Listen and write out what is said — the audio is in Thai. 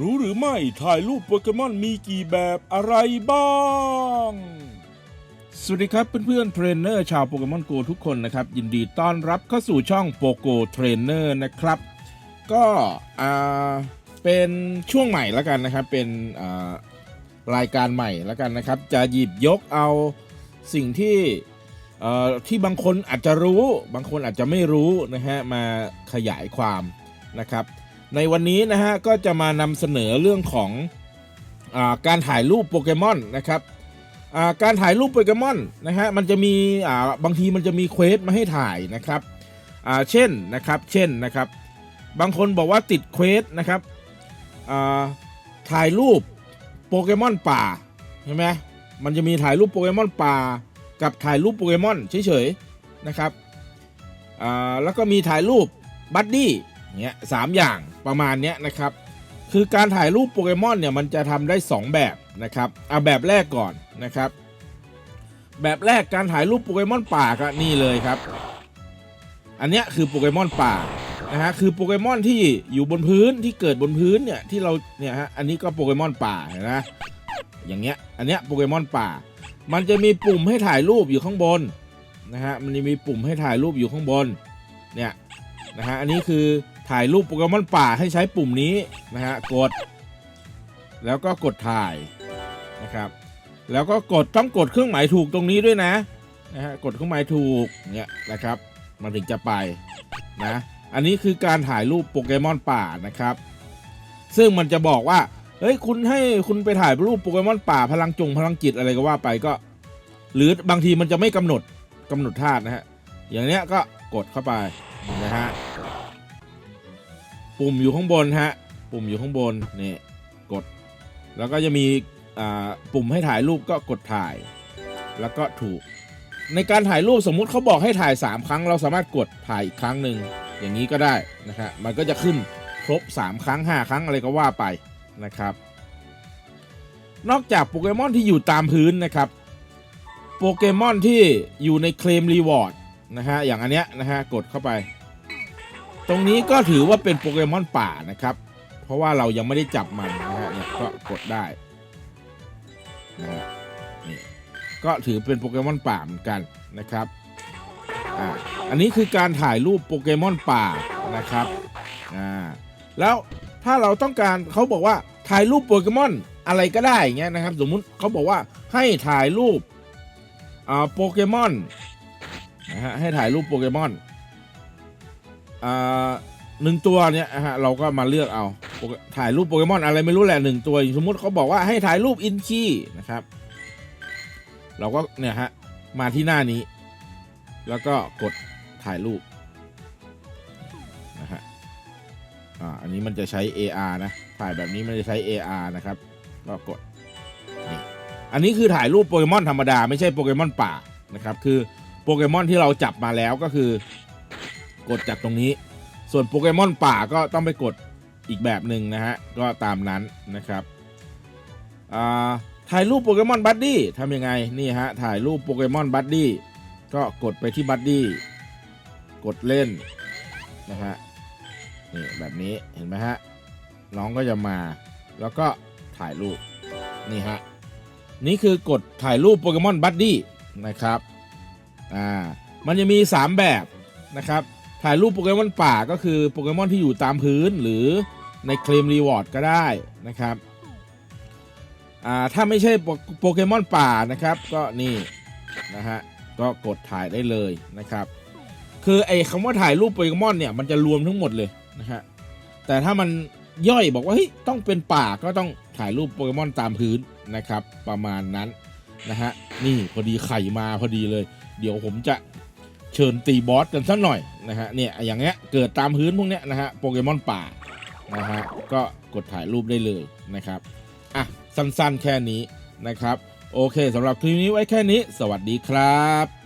รู้หรือไม่ถ่ายรูปโปเกมอนมีกี่แบบอะไรบ้าง สวัสดีครับเพื่อนๆเทรนเนอร์ชาวโปเกมอนโกทุกคนนะครับ ยินดีต้อนรับเข้าสู่ช่องโปโกเทรนเนอร์นะครับ ก็อ่าเป็นช่วงใหม่แล้วกันนะครับ เป็นอ่ารายการใหม่แล้วกันนะครับ จะหยิบยกเอาสิ่งที่อ่อที่บางคนอาจจะรู้ บางคนอาจจะไม่รู้นะฮะมาขยายความนะครับ ในวันนี้นะฮะก็จะมานำเสนอเรื่องของอการถ่ายรูปโปเกมอนนะครับการถ่ายรูปโปเกมอนนะฮะมันจะมีบางทีมันจะมีเควสมาให้ถ่ายนะครับเช่นนะครับเช่นนะครับ บางคนบอกว่าติดเควสนะครับถ่ายรูปโปเกมอนป่าใช่ไหมมันจะมีถ่ายรูปโปเกมอนป่า กับถ่ายรูปโปเกมอนเฉยๆนะครับแล้วก็มีถ่ายรูปบัดดี้ เงี้ยสามอย่างประมาณเนี้ยนะครับ คือการถ่ายรูปโปเกมอนเนี่ยมันจะทำได้ 2 แบบนะครับเอาแบบแรกก่อนนะครับ แบบแรกการถ่ายรูปโปเกมอนป่าก็นี่เลยครับ อันเนี้ยคือโปเกมอนป่านะฮะคือโปเกมอนที่อยู่บนพื้นที่เกิดบนพื้นเนี่ยที่เราเนี่ยฮะอันนี้ก็โปเกมอนป่าเห็นไหมอย่างเงี้ยอันเนี้ยโปเกมอนป่า มันจะมีปุ่มให้ถ่ายรูปอยู่ข้างบนนะฮะมันจะมีปุ่มให้ถ่ายรูปอยู่ข้างบนเนี่ยนะฮะอันนี้คือ ถ่ายรูปโปเกมอนป่าให้ใช้ปุ่มนี้นะฮะกด แล้วก็กดถ่ายนะครับ แล้วก็กดต้องกดเครื่องหมายถูกตรงนี้ด้วยนะนะฮะกดเครื่องหมายถูกเนี่ยนะครับมันถึงจะไปนะอันนี้คือการถ่ายรูปโปเกมอนป่านะครับ ซึ่งมันจะบอกว่าเฮ้ยคุณให้คุณไปถ่ายรูปโปเกมอนป่าพลังจงพลังจิตอะไรก็ว่าไปก็ หรือบางทีมันจะไม่กำหนดกำหนดธาตุนะฮะอย่างเนี้ยก็กดเข้าไปนะฮะ ปุ่มอยู่ข้างบนฮะ ปุ่มอยู่ข้างบนนี่กด แล้วก็จะมีปุ่มให้ถ่ายรูปก็กดถ่าย แล้วก็ถูก ในการถ่ายรูปสมมุติเขาบอกให้ถ่าย 3 ครั้ง เราสามารถกดถ่ายอีกครั้งหนึ่งอย่างนี้ก็ได้นะฮะมันก็จะขึ้นครบ 3 ครั้ง 5 ครั้งอะไรก็ว่าไปนะครับ นอกจากโปเกมอนที่อยู่ตามพื้นนะครับโปเกมอนที่อยู่ในเคลมรีวอร์ดนะฮะอย่างอันเนี้ยนะฮะกดเข้าไป ตรงนี้ก็ถือว่าเป็นโปเกมอนป่านะครับ เพราะว่าเรายังไม่ได้จับมันนะฮะเนี่ยก็กดได้นะฮะนี่ก็ถือเป็นโปเกมอนป่าเหมือนกันนะครับอ่าอันนี้คือการถ่ายรูปโปเกมอนป่านะครับอ่าแล้วถ้าเราต้องการเขาบอกว่าถ่ายรูปโปเกมอนอะไรก็ได้เงี้ยนะครับ สมมุติเขาบอกว่าให้ถ่ายรูปอ่าโปเกมอนนะฮะให้ถ่ายรูปโปเกมอน อ่าหนึ่งตัวเนี่ยนะฮะเราก็มาเลือกเอาถ่ายรูปโปเกมอนอะไรไม่รู้แหละหนึ่งตัวสมมติเขาบอกว่าให้ถ่ายรูปอินคีนะครับ เราก็เนี่ยฮะมาที่หน้านี้ แล้วก็กดถ่ายรูปนะฮะอ่าอันนี้มันจะใช้ AR นะถ่ายแบบนี้มันจะใช้ AR นะครับก็กดนี่อันนี้คือถ่ายรูปโปเกมอนธรรมดาไม่ใช่โปเกมอนป่านะครับคือโปเกมอนที่เราจับมาแล้วก็คือ กดจากตรงนี้ ส่วนโปเกมอนป่าก็ต้องไปกดอีกแบบหนึ่งนะฮะ ก็ตามนั้นนะครับถ่ายรูปโปเกมอนบัดดี้ทำยังไง นี่ฮะ ถ่ายรูปโปเกมอนบัดดี้ก็กดไปที่บัดดี้กดเล่นนะฮะนี่แบบนี้เห็นไหมฮะน้องก็จะมา แล้วก็ถ่ายรูปนี่ฮะนี่คือกดถ่ายรูปโปเกมอนบัดดี้นะครับอ่ามันจะมี 3 แบบนะครับ ถ่ายรูปโปเกมอนป่าก็คือโปเกมอนที่อยู่ตามพื้นหรือในเคลมรีวอร์ดก็ได้นะครับอ่าถ้าไม่ใช่โปโปเกมอนป่านะครับก็นี่นะฮะก็กดถ่ายได้เลยนะครับ คือไอ้คำว่าถ่ายรูปโปเกมอนเนี่ยมันจะรวมทั้งหมดเลยนะฮะแต่ถ้ามันย่อยบอกว่าเฮ้ยต้องเป็นป่าก็ต้องถ่ายรูปโปเกมอนตามพื้นนะครับ ประมาณนั้นนะฮะนี่พอดีไข่มาพอดีเลย เดี๋ยวผมจะ เชิญตีบอสกันสักหน่อยนะฮะเนี่ยอย่างเงี้ยเกิดตามพื้นพวกเนี้ยนะฮะโปเกมอนป่านะฮะก็กดถ่ายรูปได้เลยนะครับอะสั้นๆแค่นี้นะครับ โอเคสำหรับคลิปนี้ไว้แค่นี้ สวัสดีครับ